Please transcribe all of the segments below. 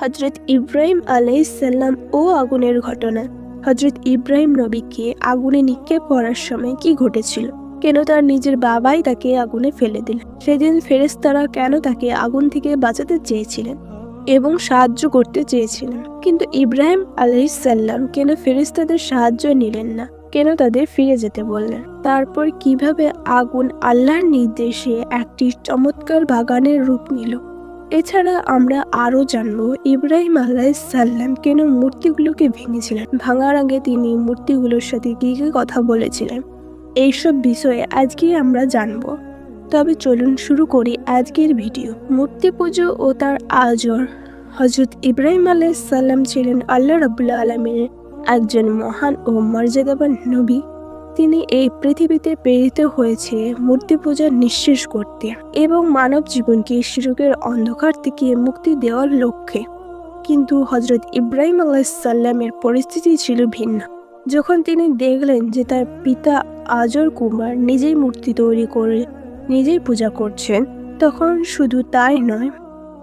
হজরত ইব্রাহিম আলাইসাল্লাম ও আগুনের ঘটনা। হজরত ইব্রাহিম নবীকে আগুনে নিক্ষেপ করার সময় কি ঘটেছিল? কেন তার নিজের বাবাই তাকে আগুনে ফেলে দিল? সেদিন ফেরেশতারা কেন তাকে আগুন থেকে বাঁচাতে চেয়েছিলেন এবং সাহায্য করতে চেয়েছিলেন? কিন্তু ইব্রাহিম আলাইসাল্লাম কেন ফেরেশতাদের সাহায্য নিলেন না? কেন তাদের ফিরে যেতে বললেন? তারপর কীভাবে আগুন আল্লাহর নির্দেশে একটি চমৎকার বাগানের রূপ নিল? এছাড়া আমরা আরও জানব ইব্রাহিম আলাইসাল্লাম কেন মূর্তিগুলোকে ভেঙেছিলেন? ভাঙার আগে তিনি মূর্তিগুলোর সাথে কী কী কথা বলেছিলেন? এইসব বিষয়ে আজকে আমরা জানব। তবে চলুন শুরু করি আজকের ভিডিও। মূর্তি পুজো ও তার আজর হজরত ইব্রাহিম আলাইসাল্লাম ছিলেন আল্লাহ রবুল্লা আলমিনের একজন মহান ও মর্যাদাবান নবী। তিনি এই পৃথিবীতে প্রেরিত হয়েছে মূর্তি পূজা নিঃশেষ করতে এবং মানব জীবনকে শিরকের অন্ধকার থেকে মুক্তি দেওয়ার লক্ষ্যে। কিন্তু হজরত ইব্রাহিম আলাইসাল্লামের পরিস্থিতি ছিল ভিন্ন। যখন তিনি দেখলেন যে তার পিতা আজর কুমার নিজেই মূর্তি তৈরি করে নিজেই পূজা করছেন, তখন শুধু তাই নয়,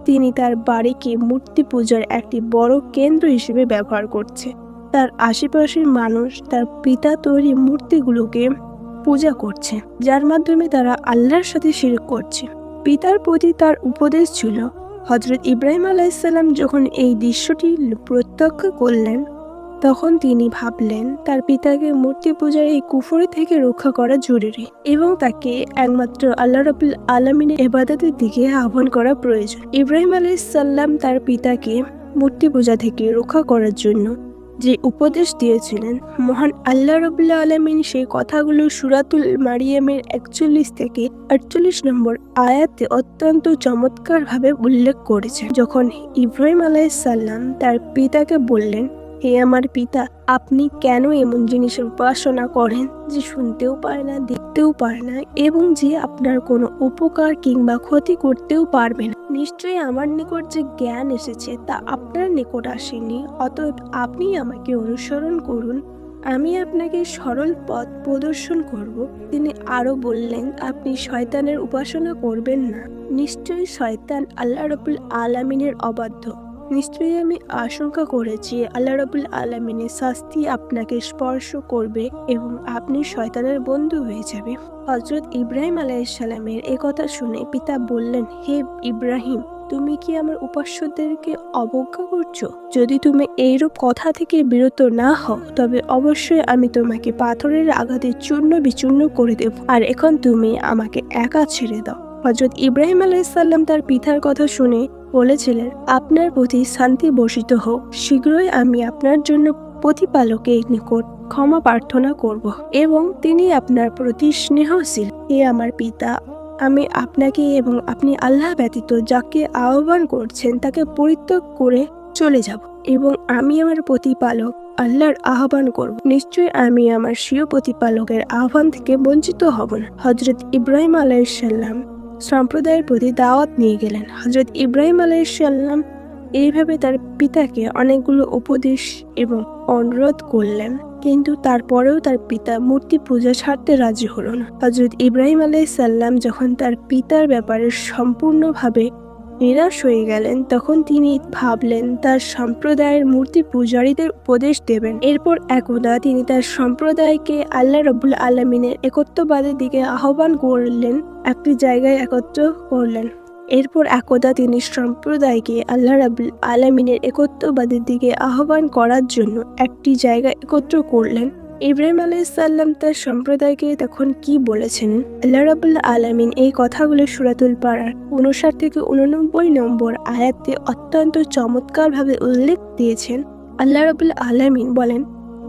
তিনি তার বাড়িকে মূর্তি পূজার একটি বড় কেন্দ্র হিসেবে ব্যবহার করছে। তার আশেপাশের মানুষ, তার পিতা তৈরি মূর্তিগুলোকে পূজা করছে, যার মাধ্যমে তারা আল্লাহর সাথে শিরক করছে। পিতার প্রতি তার উপদেশ ছিল হজরত ইব্রাহিম আলাইসাল্লাম যখন এই দৃশ্যটি প্রত্যক্ষ করলেন, তখন তিনি ভাবলেন, তার পিতাকে মূর্তি পূজার এই কুফরি থেকে রক্ষা করা জরুরি এবং তাকে একমাত্র আল্লাহ রবুল আলমিনের এবাদতের দিকে আহ্বান করা প্রয়োজন। ইব্রাহিম আলাইসাল্লাম তার পিতাকে মূর্তি পূজা থেকে রক্ষা করার জন্য যে উপদেশ দিয়েছিলেন, মহান আল্লাহ রবুল্লা আলমিন সেই কথাগুলো সুরাতুল মারিয়ামের একচল্লিশ থেকে আটচল্লিশ নম্বর আয়াতে অত্যন্ত চমৎকারভাবে উল্লেখ করেছেন। যখন ইব্রাহিম আলাইসাল্লাম তার পিতাকে বললেন হে আমার পিতা, আপনি কেন এমন জিনিসের উপাসনা করেন যে শুনতেও পারে না, দেখতেও পারে না এবং যে আপনার কোনো উপকার কিংবা ক্ষতি করতেও পারবে না? নিশ্চয়ই আমার নিকট যে জ্ঞান এসেছে তা আপনার নিকট আসেনি, অতএব আপনি আমাকে অনুসরণ করুন। আমি আপনাকে সরল পথ প্রদর্শন করব। তিনি আরও বললেন, আপনি শয়তানের উপাসনা করবেন না। নিশ্চয়ই শয়তান আল্লাহ রবুল আলামিনের অবাধ্য। নিশ্চয়ই আমি আশঙ্কা করেছি। আল্লাহ রবুল আলমিনের শাস্তি আপনাকে স্পর্শ করবে এবং আপনি শয়তানের বন্ধু হয়ে যাবে। হজরত ইব্রাহিম আলাইসাল্লামের এ কথা শুনে পিতা বললেন, হে ইব্রাহিম, তুমি কি আমার উপাস্যদেরকে অবজ্ঞা করছ? যদি তুমি এইরূপ কথা থেকে বিরত না হও, তবে অবশ্যই আমি তোমাকে পাথরের আঘাতে চূর্ণ বিচূর্ণ করে দেব। আর এখন তুমি আমাকে একা ছেড়ে দাও। হজরত ইব্রাহিম আলাইসাল্লাম তার পিতার কথা শুনে বলেছিলেন, আপনার প্রতি শান্তি বর্ষিত হোক। শীঘ্রই আমি আপনার জন্য প্রতিপালকের নিকট ক্ষমা প্রার্থনা করব এবং তিনি আপনার প্রতি স্নেহশীল। হে আমার পিতা, আমি আপনাকে এবং আপনি আল্লাহ ব্যতীত যাকে আহ্বান করছেন তাকে পরিত্যাগ করে চলে যাব এবং আমি আমার প্রতিপালক আল্লাহর আহ্বান করব। নিশ্চয়ই আমি আমার স্বীয় প্রতিপালকের আহ্বান থেকে বঞ্চিত হব না। হজরত ইব্রাহিম আলাইসাল্লাম সম্প্রদায়ের প্রতি দাওয়াত নিয়ে গেলেন। হজরত ইব্রাহিম আলাইসাল্লাম এইভাবে তার পিতাকে অনেকগুলো উপদেশ এবং অনুরোধ করলেন, কিন্তু তারপরেও তার পিতা মূর্তি পূজা ছাড়তে রাজি হল না। হজরত ইব্রাহিম আলাইসাল্লাম যখন তার পিতার ব্যাপারে সম্পূর্ণভাবে নিরাশ হয়ে গেলেন। তখন তিনি ভাবলেন, তার সম্প্রদায়ের মূর্তি পূজারীদের উপদেশ দেবেন। এরপর একদা তিনি তার সম্প্রদায়কে আল্লাহ রবুল আলমিনের একত্ববাদের দিকে আহ্বান করলেন, একটি জায়গায় একত্র করলেন। এরপর একদা তিনি সম্প্রদায়কে আল্লাহ রাবুল আলমিনের একত্ববাদের দিকে আহ্বান করার জন্য একটি জায়গায় একত্র করলেন। ইব্রাহিম আলাইসাল্লাম তার সম্প্রদায়কে তখন কি বলেছেন? আল্লাহ রাবুল আলমিন এই কথাগুলো সুরাতুল পাড়ার উনষাট থেকে উননব্বই নম্বর আয়াতে অত্যন্ত চমৎকারভাবে উল্লেখ দিয়েছেন। আল্লাহ রাবুল আলমিন বলেন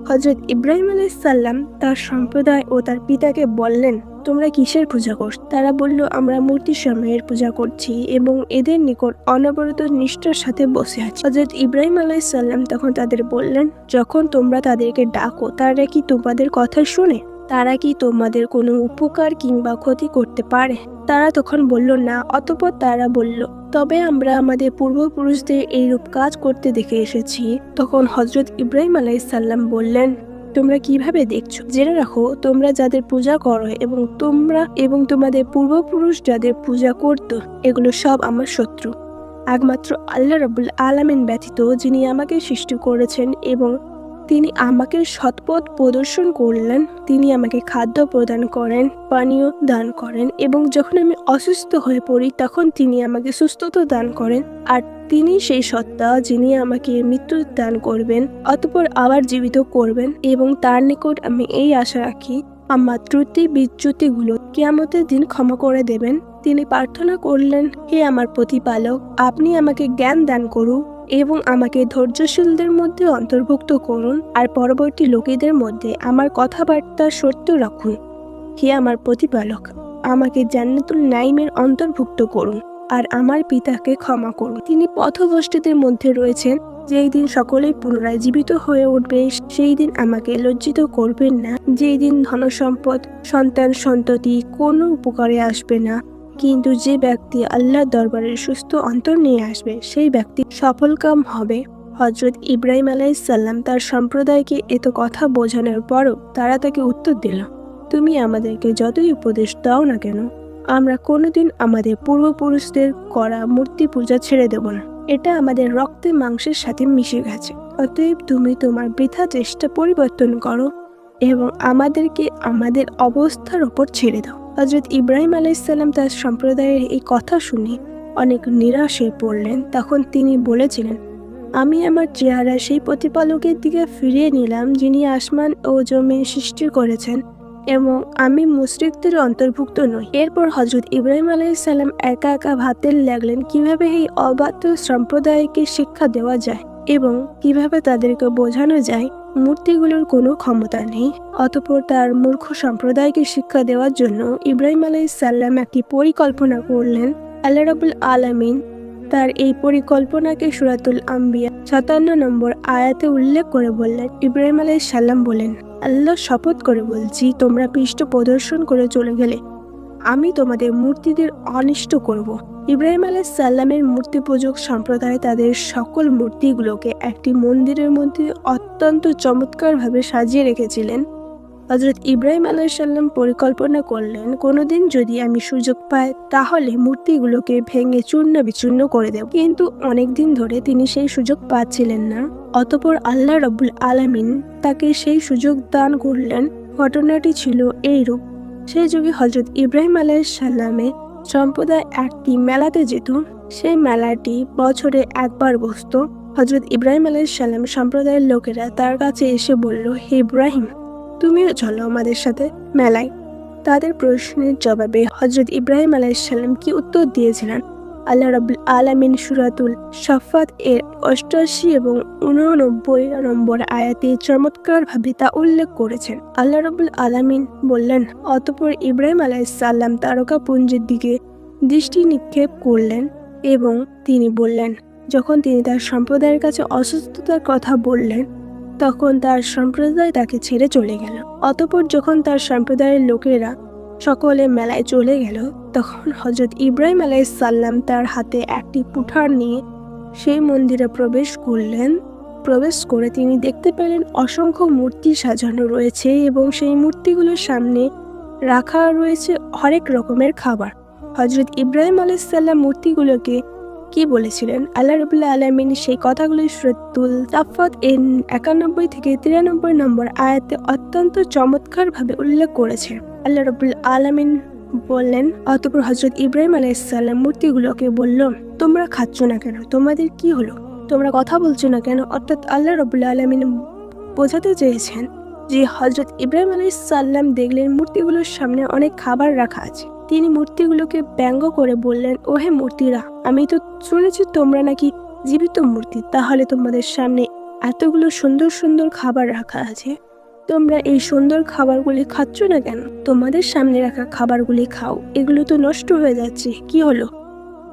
হজরত ইব্রাহিম আলাইসাল্লাম তার সম্প্রদায় ও তার পিতাকে বললেন তোমরা কিসের পূজা করছ? তারা বলল, আমরা মূর্তি সময়ের পূজা করছি এবং এদের নিকট অনবরত নিষ্ঠার সাথে বসে আছি। হজরত ইব্রাহিম আলাইসাল্লাম তখন তাদের বললেন, যখন তোমরা তাদেরকে ডাকো, তারা কি তোমাদের কথা শুনে? তারা কি তোমাদের কোনো উপকার কিংবা ক্ষতি করতে পারে? তারা তখন বলল, না, অতপর তারা বলল, তবে আমরা আমাদের পূর্বপুরুষদের এইরূপ কাজ করতে দেখে এসেছি। তখন হজরত ইব্রাহিম আলাইসাল্লাম বললেন তোমরা কীভাবে দেখছ? জেনে রাখো, তোমরা যাদের পূজা করো এবং তোমরা এবং তোমাদের পূর্বপুরুষ যাদের পূজা করত, এগুলো সব আমার শত্রু। একমাত্র আল্লাহ রবুল আলামিন ব্যতীত যিনি আমাকে সৃষ্টি করেছেন এবং তিনি আমাকে সৎপথ প্রদর্শন করলেন। তিনি আমাকে খাদ্য প্রদান করেন, পানীয় দান করেন এবং যখন আমি অসুস্থ হয়ে পড়ি তখন তিনি আমাকে সুস্থতা দান করেন। আর তিনি সেই সত্তা যিনি আমাকে মৃত্যু দান করবেন, অতপর আবার জীবিত করবেন এবং তার নিকট আমি এই আশা রাখি আমার ত্রুটি বিচ্যুতিগুলো কেয়ামতের দিন ক্ষমা করে দেবেন। তিনি প্রার্থনা করলেন, হে আমার প্রতিপালক, আপনি আমাকে জ্ঞান দান করুন এবং আমাকে ধৈর্যশীলদের মধ্যে অন্তর্ভুক্ত করুন আর পরবর্তী লোকেদের মধ্যে আমার কথাবার্তা সত্য রাখুন। হে আমার প্রতিপালক, আমাকে জান্নাতুল নাইমের অন্তর্ভুক্ত করুন আর আমার পিতাকে ক্ষমা করুন। তিনি পথভ্রষ্টদের মধ্যে রয়েছেন, যেই দিন সকলেই পুনরায় জীবিত হয়ে উঠবে, সেই দিন আমাকে লজ্জিত করবেন না। যেই দিন ধনসম্পদ, সন্তান সন্ততি কোনো উপকারে আসবে না। কিন্তু যে ব্যক্তি আল্লাহর দরবারে সুস্থ অন্তর নিয়ে আসবে, সেই ব্যক্তি সফলকাম হবে। হজরত ইব্রাহিম আলাইসাল্লাম তার সম্প্রদায়কে এত কথা বোঝানোর পরও তারা তাকে উত্তর দিল, তুমি আমাদেরকে যতই উপদেশ দাও না কেন, আমরা কোনোদিন আমাদের পূর্বপুরুষদের করা মূর্তি পূজা ছেড়ে দেব না। এটা আমাদের রক্তে মাংসের সাথে মিশে গেছে। অতএব তুমি তোমার বৃথা চেষ্টা পরিবর্তন করো এবং আমাদেরকে আমাদের অবস্থার ওপর ছেড়ে দাও। হজরত ইব্রাহিম আলাইসাল্লাম তার সম্প্রদায়ের এই কথা শুনে অনেক নিরাশ হয়ে পড়লেন। তখন তিনি বলেছিলেন, আমি আমার চেহারা সেই প্রতিপালকের দিকে ফিরিয়ে নিলাম যিনি আসমান ও জমি সৃষ্টি করেছেন এবং আমি মুশরিকদের অন্তর্ভুক্ত নই। এরপর হজরত ইব্রাহিম আলাইসাল্লাম একা একা ভাবতে লাগলেন, কীভাবে এই অবাধ্য সম্প্রদায়কে শিক্ষা দেওয়া যায় এবং কীভাবে তাদেরকে বোঝানো যায়? মূর্তিগুলোর কোনো ক্ষমতা নেই। অতপর তার মূর্খ সম্প্রদায়কে শিক্ষা দেওয়ার জন্য ইব্রাহিম আলাইসাল্লাম একটি পরিকল্পনা করলেন। আল্লাহ রাবুল আলামিন তার এই পরিকল্পনাকে সুরাতুল আম্বিয়া সাতান্ন নম্বর আয়াতে উল্লেখ করে বললেন। ইব্রাহিম আলাইসাল্লাম বলেন, আল্লাহ শপথ করে বলছি, তোমরা পৃষ্ঠ প্রদর্শন করে চলে গেলে আমি তোমাদের মূর্তিদের অনিষ্ট করব। ইব্রাহিম আলাহ সাল্লামের মূর্তি পূজক সম্প্রদায় তাদের সকল মূর্তিগুলোকে একটি মন্দিরের মধ্যে অত্যন্ত চমৎকারভাবে সাজিয়ে রেখেছিলেন। হজরত ইব্রাহিম আলাহ সাল্লাম পরিকল্পনা করলেন, কোনোদিন যদি আমি সুযোগ পাই, তাহলে মূর্তিগুলোকে ভেঙে চূর্ণ বিচূর্ণ করে দেব। কিন্তু অনেকদিন ধরে তিনি সেই সুযোগ পাচ্ছিলেন না। অতপর আল্লাহ রব্বুল আলামিন তাকে সেই সুযোগ দান করলেন। ঘটনাটি ছিল এইরূপ। সেই যুগে হজরত ইব্রাহিম আলাহ সাল্লামের সম্প্রদায় একটি মেলাতে যেত। সেই মেলাটি বছরে একবার বসত। হজরত ইব্রাহিম সাল্লাম সম্প্রদায়ের লোকেরা তার কাছে এসে বলল, হে ইব্রাহিম, তুমিও চলো আমাদের সাথে মেলায়। তাদের প্রশ্নের জবাবে হজরত ইব্রাহিম আলাইসাল্লাম কি উত্তর দিয়েছিলেন? আল্লাহ রাবুল আলামিন সুরাতুল সাফাত এর অষ্টাশি এবং উননব্বই নম্বর আয়াতে চমৎকারভাবে তা উল্লেখ করেছেন। আল্লাহ রাবুল আলামিন বললেন, অতপর ইব্রাহিম আলাইসাল্লাম তারকাপুঞ্জের দিকে দৃষ্টি নিক্ষেপ করলেন এবং তিনি বললেন, যখন তিনি তার সম্প্রদায়ের কাছে অসুস্থতার কথা বললেন, তখন তার সম্প্রদায় তাকে ছেড়ে চলে গেল। অতপর যখন তার সম্প্রদায়ের লোকেরা সকলে মেলায় চলে গেল। তখন হজরত ইব্রাহিম আলাইসাল্লাম তার হাতে একটি পুঠার নিয়ে সেই মন্দিরে প্রবেশ করলেন। প্রবেশ করে তিনি দেখতে পেলেন অসংখ্য মূর্তি সাজানো রয়েছে এবং সেই মূর্তিগুলোর সামনে রাখা রয়েছে হরেক রকমের খাবার। হজরত ইব্রাহিম আলাইসাল্লাম মূর্তিগুলোকে কি বলেছিলেন? আল্লাহ রবুল্লা আলমিন সেই কথাগুলো সুরতুল তাফত এন একানব্বই থেকে তিরানব্বই নম্বর আয়াতে অত্যন্ত চমৎকারভাবে উল্লেখ করেছে আল্লাহ রবুল আলমিন বললেন, অতপর হজরত ইব্রাহিম আলাইসাল্লাম মূর্তিগুলোকে বলল, তোমরা খাচ্ছ না কেন? তোমাদের কি হলো? তোমরা কথা বলছো না কেন? অর্থাৎ আল্লাহ রবুল্লা আলমিন বোঝাতে চেয়েছেন যে হজরত ইব্রাহিম আলাইসাল্লাম দেখলেন মূর্তিগুলোর সামনে অনেক খাবার রাখা আছে। তিনি মূর্তিগুলোকে ব্যঙ্গ করে বললেন, ওহে মূর্তিরা, আমি তো শুনেছি তোমরা নাকি জীবিত মূর্তি। তাহলে তোমাদের সামনে এতগুলো সুন্দর সুন্দর খাবার রাখা আছে। তোমরা এই সুন্দর খাবারগুলি খাচ্ছ না কেন? তোমাদের সামনে রাখা খাবারগুলি খাও। এগুলো তো নষ্ট হয়ে যাচ্ছে। কি হলো?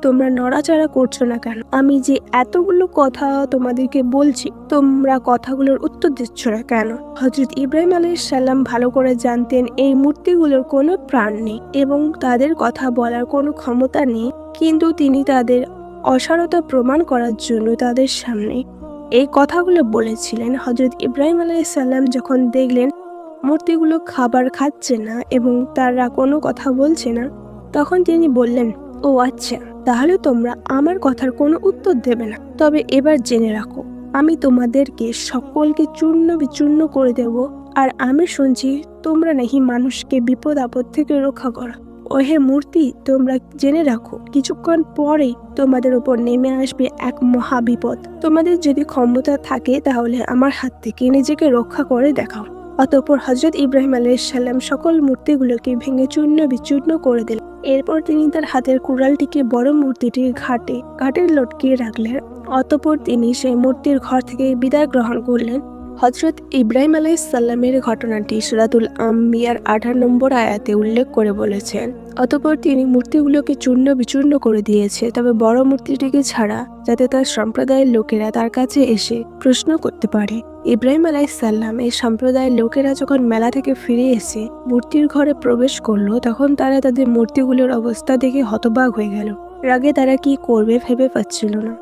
তোমরা নড়াচড়া করছ না কেন? আমি যে এতগুলো কথা তোমাদেরকে বলছি, তোমরা কথাগুলোর উত্তর দিচ্ছ না কেন? হজরত ইব্রাহিম আলাইসাল্লাম ভালো করে জানতেন এই মূর্তিগুলোর কোনো প্রাণ নেই এবং তাদের কথা বলার কোনো ক্ষমতা নেই। কিন্তু তিনি তাদের অসারতা প্রমাণ করার জন্য তাদের সামনে এই কথাগুলো বলেছিলেন হজরত ইব্রাহিম আলাইসাল্লাম যখন দেখলেন মূর্তিগুলো খাবার খাচ্ছে না এবং তারা কোনো কথা বলছে না, তখন তিনি বললেন, ও আচ্ছা তাহলে তোমরা আমার কথার কোনো উত্তর দেবে না। তবে এবার জেনে রাখো, আমি তোমাদেরকে সকলকে চূর্ণ বিচূর্ণ করে দেব, আর আমি শুনছি তোমরা নাকি মানুষকে বিপদ আপদ থেকে রক্ষা করো। ওহে মূর্তি, তোমরা জেনে রাখো, কিছুক্ষণ পরেই তোমাদের উপর নেমে আসবে এক মহা বিপদ তোমাদের যদি ক্ষমতা থাকে, তাহলে আমার হাত থেকে নিজেকে রক্ষা করে দেখাও। অতঃপর হজরত ইব্রাহিম আলাইসাল্লাম সকল মূর্তিগুলোকে ভেঙে চূর্ণ বিচূর্ণ করে দিলেন। এরপর তিনি তার হাতের কুড়ালটিকে বড় মূর্তিটির ঘাটে ঘাটে লটকিয়ে রাখলেন। অতঃপর তিনি সেই মূর্তির ঘর থেকে বিদায় গ্রহণ করলেন। হজরত ইব্রাহিম আলাইসাল্লামের ঘটনাটি সুরাতুল আম্বিয়ার আঠার নম্বর আয়াতে উল্লেখ করে বলেছেন। অতঃপর তিনি মূর্তিগুলোকে চূর্ণ বিচূর্ণ করে দিয়েছে, তবে বড় মূর্তিটিকে ছাড়া যাতে তার সম্প্রদায়ের লোকেরা তার কাছে এসে প্রশ্ন করতে পারে। ইব্রাহিম আলাইসাল্লাম এই সম্প্রদায়ের লোকেরা যখন মেলা থেকে ফিরে এসে মূর্তির ঘরে প্রবেশ করল, তখন তারা তাদের মূর্তিগুলোর অবস্থা দেখে হতবাক হয়ে গেল। রাগে তারা কি করবে ভেবে পাচ্ছিল না।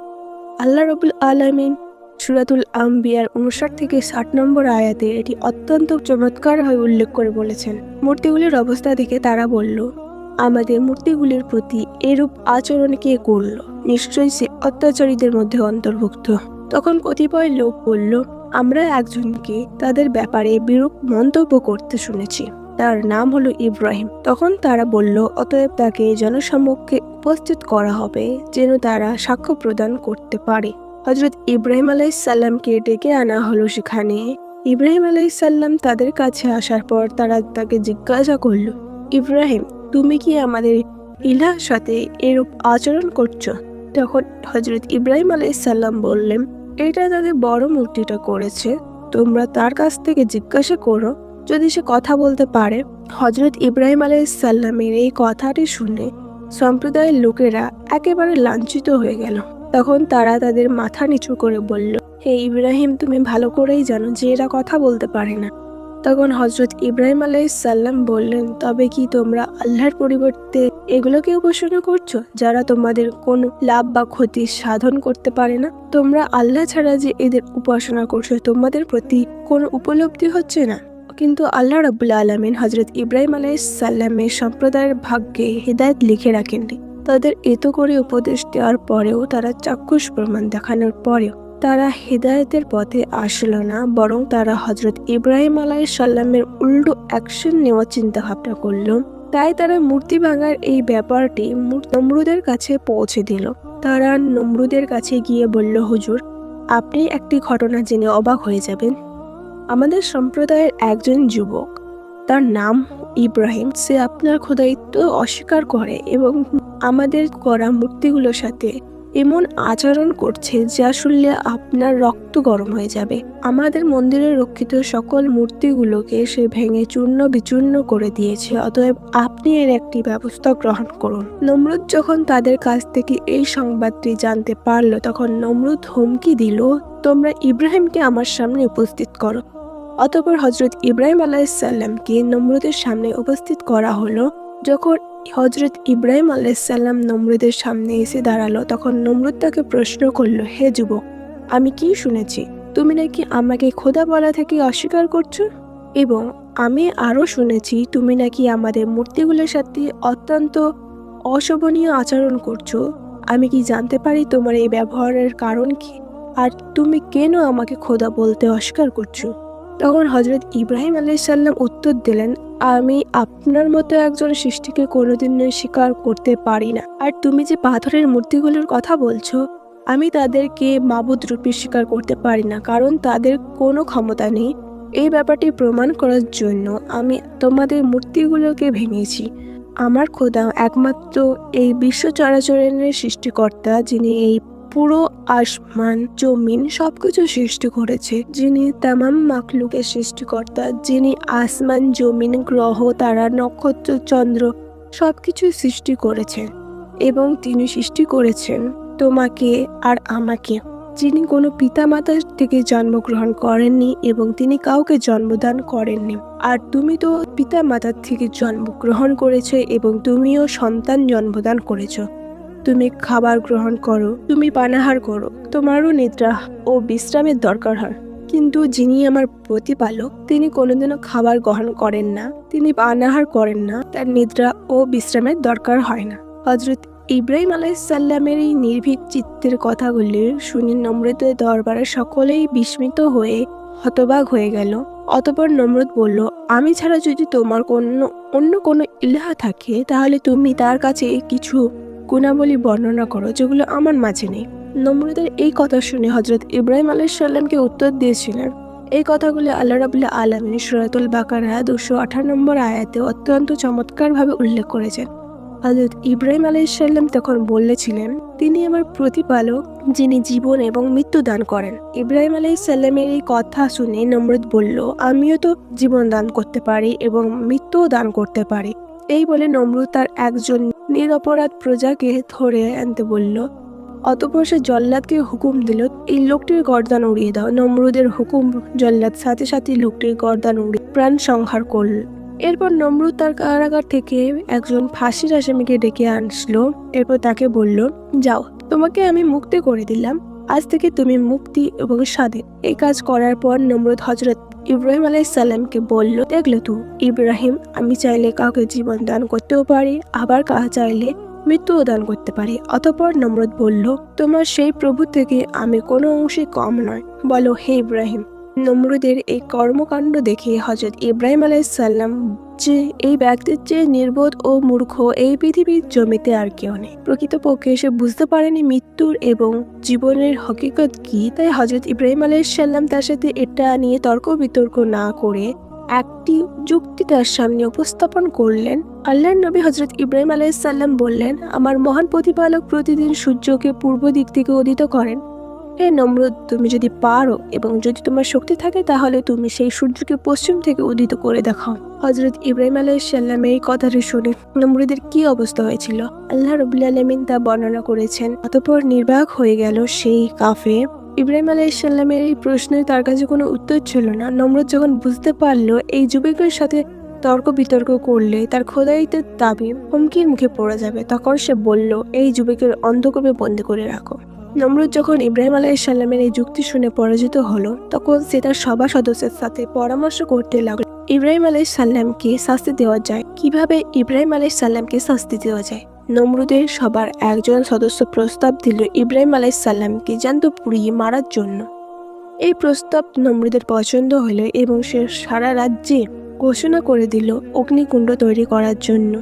আল্লাহ রবুল আলমিন সুরাতুল আম্বিয়ার উনষাট থেকে ষাট নম্বর আয়াতে এটি অত্যন্ত চমৎকারভাবে উল্লেখ করে বলেছেন। মূর্তিগুলির অবস্থা দেখে তারা বলল, আমাদের মূর্তিগুলির প্রতি এরূপ আচরণ কে করল? নিশ্চয়ই সে অত্যাচারীদের মধ্যে অন্তর্ভুক্ত। তখন কতিপয় লোক বলল, আমরা একজনকে তাদের ব্যাপারে বিরূপ মন্তব্য করতে শুনেছি। তার নাম হলো ইব্রাহিম। তখন তারা বলল, অতএব তাকে জনসমক্ষে উপস্থিত করা হবে, যেন তারা সাক্ষ্য প্রদান করতে পারে। হজরত ইব্রাহিম আলাইসাল্লামকে ডেকে আনা হলো সেখানে। ইব্রাহিম আলাইসাল্লাম তাদের কাছে আসার পর তারা তাকে জিজ্ঞাসা করল, ইব্রাহিম, তুমি কি আমাদের ইলার সাথে এরূপ আচরণ করছ? তখন হজরত ইব্রাহিম আলাইসাল্লাম বললেন, এটা তাদের বড় মূর্তিটা করেছে। তোমরা তার কাছ থেকে জিজ্ঞাসা করো, যদি সে কথা বলতে পারে। হজরত ইব্রাহিম আলাইসাল্লামের এই কথাটি শুনে সম্প্রদায়ের লোকেরা একেবারে লাঞ্ছিত হয়ে গেল। তখন তারা তাদের মাথা নিচু করে বলল, হে ইব্রাহিম, তুমি ভালো করেই জানো যে এরা কথা বলতে পারে না। তখন হজরত ইব্রাহিম আলাইসাল্লাম বললেন, তবে কি তোমরা আল্লাহর পরিবর্তে এগুলোকে উপাসনা করছ, যারা তোমাদের কোনো লাভ বা ক্ষতি সাধন করতে পারে না? তোমরা আল্লাহ ছাড়া যে এদের উপাসনা করছ, তোমাদের প্রতি কোনো উপলব্ধি হচ্ছে না? কিন্তু আল্লাহ রাবুল আলমিন হজরত ইব্রাহিম আলাইসাল্লামের সম্প্রদায়ের ভাগ্যে হৃদায়ত লিখে রাখেননি। তাদের এত করে উপদেশ দেওয়ার পরেও তারা চাক্ষুষ প্রমাণ দেখানোর পরেও তারা হৃদায়তের পথে আসলো না, বরং তারা হজরত ইব্রাহিম আলাই সাল্লামের উল্টো অ্যাকশন নেওয়ার চিন্তা ভাবনা করল। তাই তারা মূর্তি ভাঙার এই ব্যাপারটি নমরুদের কাছে পৌঁছে দিল। তারা নমরুদের কাছে গিয়ে বলল, হুজুর, আপনি একটি ঘটনা জেনে অবাক হয়ে যাবেন। আমাদের সম্প্রদায়ের একজন যুবক, তার নাম ইব্রাহিম, সে আপনার খোদায়িত্ব অস্বীকার করে এবং আমাদের করা মূর্তিগুলোর সাথে এমন আচরণ করছে যা শুনলে আপনার রক্ত গরম হয়ে যাবে। আমাদের মন্দিরে রক্ষিত সকল মূর্তিগুলোকে সে ভেঙে চূর্ণ বিচূর্ণ করে দিয়েছে, অতএব আপনি এর একটি ব্যবস্থা গ্রহণ করুন। নমরুদ যখন তাদের কাছ থেকে এই সংবাদটি জানতে পারল, তখন নমরুদ হুমকি দিল, তোমরা ইব্রাহিমকে আমার সামনে উপস্থিত করো। অতপর হজরত ইব্রাহিম আলাইসাল্লামকে নমরুদের সামনে উপস্থিত করা হলো, যখন হজরত ইব্রাহিম আলাইসাল্লাম নমরুদের সামনে এসে দাঁড়াল। তখন নমরুদ তাকে প্রশ্ন করল, হে যুবক, আমি কি শুনেছি? তুমি নাকি আমাকে খোদা বলা থেকে অস্বীকার করছ? এবং আমি আরও শুনেছি, তুমি নাকি আমাদের মূর্তিগুলোর সাথে অত্যন্ত অশোভনীয় আচরণ করছ। আমি কি জানতে পারি তোমার এই ব্যবহারের কারণ কি? আর তুমি কেন আমাকে খোদা বলতে অস্বীকার করছ? তখন হজরত ইব্রাহিম আলাইসাল্লাম উত্তর দিলেন, আমি আপনার মতো একজন সৃষ্টিকে কোনোদিনই স্বীকার করতে পারি না। আর তুমি যে পাথরের মূর্তিগুলোর কথা বলছো, আমি তাদেরকে মাবুদ রূপে স্বীকার করতে পারি না, কারণ তাদের কোনো ক্ষমতা নেই। এই ব্যাপারটি প্রমাণ করার জন্য আমি তোমাদের মূর্তিগুলোকে ভেঙেছি। আমার খোদা একমাত্র এই বিশ্ব চরাচরের সৃষ্টিকর্তা, যিনি এই পুরো আসমান, জমিন সবকিছু সৃষ্টি করেছে। যিনি তামাম মাকলুকের সৃষ্টিকর্তা, যিনি আসমান, জমিন, গ্রহ, তারা, নক্ষত্র, চন্দ্র সবকিছু সৃষ্টি করেছেন এবং তিনি সৃষ্টি করেছেন তোমাকে আর আমাকে। যিনি কোনো পিতামাতার থেকে জন্মগ্রহণ করেননি এবং তিনি কাউকে জন্মদান করেননি। আর তুমি তো পিতামাতার থেকে জন্মগ্রহণ করেছ এবং তুমিও সন্তান জন্মদান করেছ। তুমি খাবার গ্রহণ করো, তুমি পানাহার করো, তোমারও নিদ্রা ও বিশ্রামের দরকার হয়। কিন্তু যিনি আমার প্রতিপালক, তিনি কোনোদিনও খাবার গ্রহণ করেন না, তিনি পানাহার করেন না, তার নিদ্রা ও বিশ্রামের দরকার হয় না। হজরত ইব্রাহিম আলাইসাল্লামের এই নির্ভীক চিত্তের কথাগুলি শুনে নমরুদের দরবারে সকলেই বিস্মিত হয়ে হতবাক হয়ে গেল। অতপর নম্রত বলল, আমি ছাড়া যদি তোমার কোনো, অন্য কোনো ইলাহা থাকে, তাহলে তুমি তার কাছে কিছু গুণাবলী বর্ণনা করো, যেগুলো আমার মাঝে নেই। নমরুদের এই কথা শুনে হজরত ইব্রাহিম আলাইসাল্লামকে উত্তর দিয়েছিলেন, এই কথাগুলি আল্লাহ রাবুল্লাহ আলমিন সুরাতুল বাকারা দুশো আঠারো নম্বর আয়াতে অত্যন্ত চমৎকারভাবে উল্লেখ করেছেন। হজরত ইব্রাহিম আলাইসাল্লাম তখন বলেছিলেন, তিনি আমার প্রতিপালক, যিনি জীবন এবং মৃত্যু দান করেন। ইব্রাহিম আলাইসাল্লামের এই কথা শুনে নমরুদ বলল, আমিও তো জীবন দান করতে পারি এবং মৃত্যুও দান করতে পারি। এই বলে নমরুদ তার একজন নিরপরাধ প্রজাকে ধরে আনতে বলল। অতপর সে জল্লাদকে হুকুম দিল, এই লোকটির গর্দান উড়িয়ে দাও। নমরুদের হুকুম জল্লাদ সাথে সাথে লোকটির গর্দান উড়িয়ে প্রাণ সংহার করল। এরপর নমরুদ তার কারাগার থেকে একজন ফাঁসির আসামিকে ডেকে আনসলো এরপর তাকে বলল, যাও, তোমাকে আমি মুক্তি করে দিলাম। আজ থেকে তুমি মুক্তি এবং স্বাধীন। এই কাজ করার পর নমরুদ হজরত ইব্রাহিম আলাইসাল্লামকে বলল, দেখলে তো, ইব্রাহিম, আমি চাইলে কাউকে জীবন দান করতেও পারি, আবার কা চাইলে মৃত্যুও দান করতে পারি। অতপর নম্রত বলল, তোমার সেই প্রভু থেকে আমি কোনো অংশে কম নয়। বলো, হে ইব্রাহিম নমরুদের এই কর্মকাণ্ড দেখে হজরত ইব্রাহিম আলাইসাল্লাম যে এই ব্যক্তির চেয়ে নির্বোধ ও মূর্খ এই পৃথিবীর জমিতে আর কেউ নেই। প্রকৃতপক্ষে সে বুঝতে পারেনি মৃত্যুর এবং জীবনের হকিকত কি, তাই হজরত ইব্রাহিম আলাইসাল্লাম তার সাথে এটা নিয়ে তর্ক বিতর্ক না করে একটি যুক্তি তার সামনে উপস্থাপন করলেন। আল্লাহর নবী হজরত ইব্রাহিম আলাইসাল্লাম বললেন, আমার মহান প্রতিপালক প্রতিদিন সূর্যকে পূর্ব দিক থেকে উদিত করেন। হে নমরুদ, তুমি যদি পারো এবং যদি তোমার শক্তি থাকে, তাহলে তুমি সেই সূর্যকে পশ্চিম থেকে উদিত করে দেখাও। হজরত ইব্রাহিম আলাইসাল্লাম এই কথাটি শুনে নমরুদের কি অবস্থা হয়েছিল? আল্লাহ রবুল্লা আলমিন তা বর্ণনা করেছেন। অতপর নির্বাক হয়ে গেল সেই কাফে ইব্রাহিম আলাইসাল্লামের এই প্রশ্নে তার কাছে কোনো উত্তর ছিল না। নমরুদ যখন বুঝতে পারল, এই যুবকের সাথে তর্ক বিতর্ক করলে তার খোদাইতের দাবি হুমকির মুখে পড়ে যাবে। তখন সে বলল, এই যুবকের অন্ধকূপে বন্দি করে রাখো। নমরুদ যখন ইব্রাহিম আলাইসাল্লামের এই যুক্তি শুনে পরাজিত হলো, তখন সে তার সভা সদস্যের সাথে পরামর্শ করতে লাগল, ইব্রাহিম আলাইসাল্লামকে শাস্তি দেওয়া যায়? কীভাবে ইব্রাহিম আলাইসাল্লামকে শাস্তি দেওয়া যায়? নমরুদের সবার একজন সদস্য প্রস্তাব দিল ইব্রাহিম আলাইসাল্লামকে জ্যান্ত পুড়িয়ে মারার জন্য। এই প্রস্তাব নমরুদের পছন্দ হলো এবং সে সারা রাজ্যে ঘোষণা করে দিল অগ্নিকুণ্ড তৈরি করার জন্য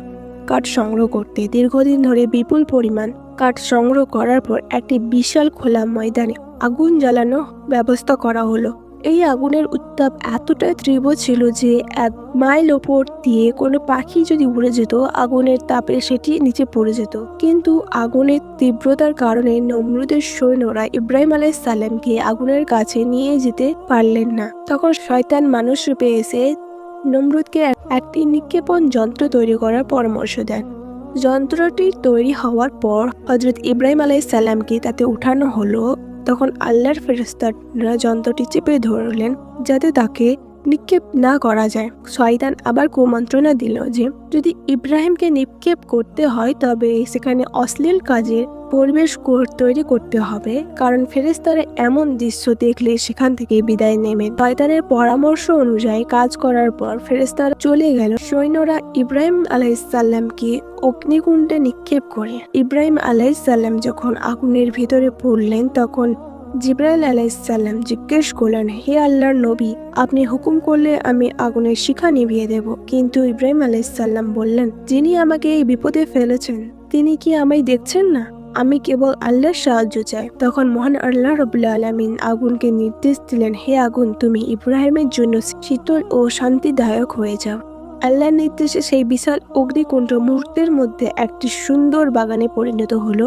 কাঠ সংগ্রহ করতে। দীর্ঘদিন ধরে বিপুল পরিমাণ কাঠ সংগ্রহ করার পর একটি বিশাল খোলা ময়দানে আগুন জ্বালানো ব্যবস্থা করা হলো। এই আগুনের উত্তাপ এতটাই তীব্র ছিল যে এক মাইল ওপর দিয়ে কোনো পাখি যদি উড়ে যেত, আগুনের তাপে সেটি নিচে পড়ে যেত। কিন্তু আগুনের তীব্রতার কারণে নমরুদের সৈন্যরা ইব্রাহিম আলাই সালামকে আগুনের কাছে নিয়ে যেতে পারলেন না। তখন শয়তান মানুষ রূপে এসে নমরুদকে একটি নিক্ষেপণ যন্ত্র তৈরি করার পরামর্শ দেন। যন্ত্রটি তৈরি হওয়ার পর হজরত ইব্রাহিম আলাই সাল্লামকে তাতে উঠানো হলো। তখন আল্লাহর ফেরস্তারা যন্ত্রটি চেপে ধরলেন যাতে তাকে নিক্ষেপ না করা যায়। শয়তান আবার কুমন্ত্রণা দিল যে, যদি ইব্রাহিমকে নিক্ষেপ করতে হয়, তবে সেখানে অশ্লীল কাজের পরিবেশ তৈরি করতে হবে। কারণ ফেরেস্তারা এমন দৃশ্য দেখলে সেখান থেকে বিদায় নেবেন শয়তানের পরামর্শ অনুযায়ী কাজ করার পর ফেরেস্তারা চলে গেল। সৈন্যরা ইব্রাহিম আলাইসাল্লামকে অগ্নিকুণ্ডে নিক্ষেপ করে। ইব্রাহিম আলাইসাল্লাম যখন আগুনের ভিতরে পড়লেন, তখন জিব্রাইল আলাইসাল্লাম জিজ্ঞেস করলেন, হে আল্লাহর নবী, আপনি হুকুম করলে আমি আগুনের শিখা নিভিয়ে দেব। কিন্তু ইব্রাহিম আলাইসাল্লাম বললেন, যিনি আমাকে এই বিপদে ফেলেছেন, তিনি কি আমায় দেখছেন না? আমি কেবল আল্লাহর সাহায্য চাই। তখন মহান আল্লাহ রবুল্লা আলমিন আগুনকে নির্দেশ দিলেন, হে আগুন, তুমি ইব্রাহিমের জন্য শীতল ও শান্তিদায়ক হয়ে যাও। আল্লাহর নির্দেশে সেই বিশাল অগ্নিকুণ্ড মুহূর্তের মধ্যে একটি সুন্দর বাগানে পরিণত হলো।